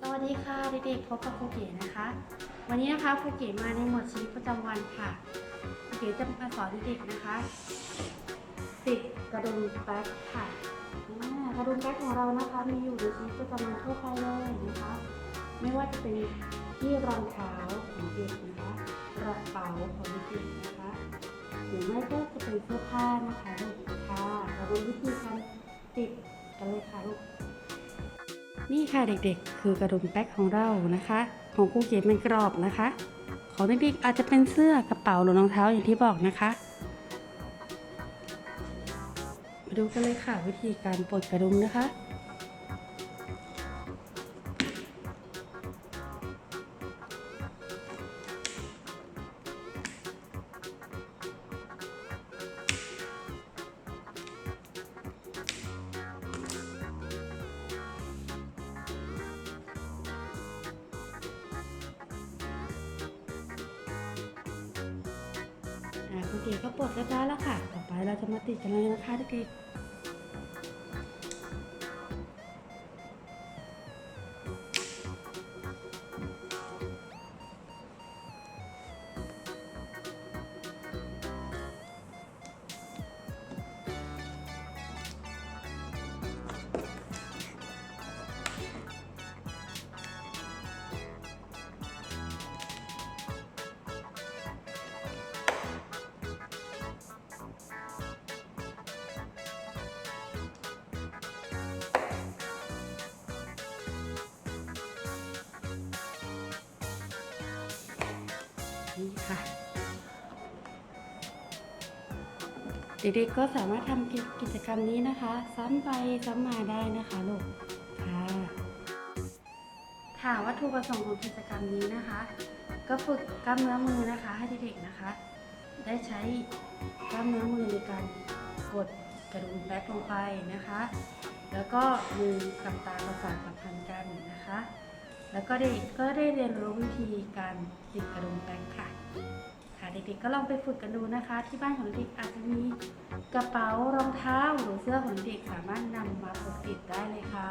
สวัสดีค่ะเด็กๆพบกับครูเก๋นะคะ วันนี้นะคะครูเก๋มาในหมวดชีวิตประจำวันค่ะครูเก๋จะมาสอนเด็กๆนะคะ ติดกระดุมแบ็คค่ะกระดุมแบ็คของเรานะคะมีอยู่ในชีวิตประจำวันทั่วไปเลยนะคะ ไม่ว่าจะเป็นที่รองเท้าของเด็กนะคะกระเป๋าของเด็กนะคะหรือไม่ก็จะเป็นเสื้อผ้านะคะลูกค่ะเราดูวิธีการติดกันเลยค่ะลูก นี่ค่ะเด็กๆ คือกระดุมแบ็คของเรานะคะ ของครูเก๋เป็นกรอบนะคะ ของเด็กๆอาจจะเป็นเสื้อกระเป๋าหรือรองเท้าอย่างที่บอกนะคะ มาดูกันเลยค่ะวิธีการปลดกระดุมนะคะ อ่าครูเก๋ก็ปลดเรียบร้อยแล้วค่ะ ต่อไปเราจะมาติดกันเลยนะคะเด็กๆ นี่ค่ะ เด็กๆก็สามารถทำกิจกรรมนี้นะคะ ซ้ำไปซ้ำมาได้นะคะลูกค่ะค่ะวัตถุประสงค์ของกิจกรรมนี้นะคะ ก็ฝึกกล้ามเนื้อมือนะคะ ให้เด็กๆนะคะ ได้ใช้กล้ามเนื้อมือในการกดกระดุมแบ็คลงไปนะคะ แล้วก็มือกับตาประสานสัมพันธ์กันนะคะ แล้วก็เด็กก็ได้เรียนรู้วิธีการติดกระดุมแบ็คค่ะ ค่ะเด็กๆก็ลองไปฝึกกันดูนะคะ ที่บ้านของเด็กอาจจะมีกระเป๋ารองเท้าหรือเสื้อของเด็กสามารถนำมาปกติดได้เลยค่ะ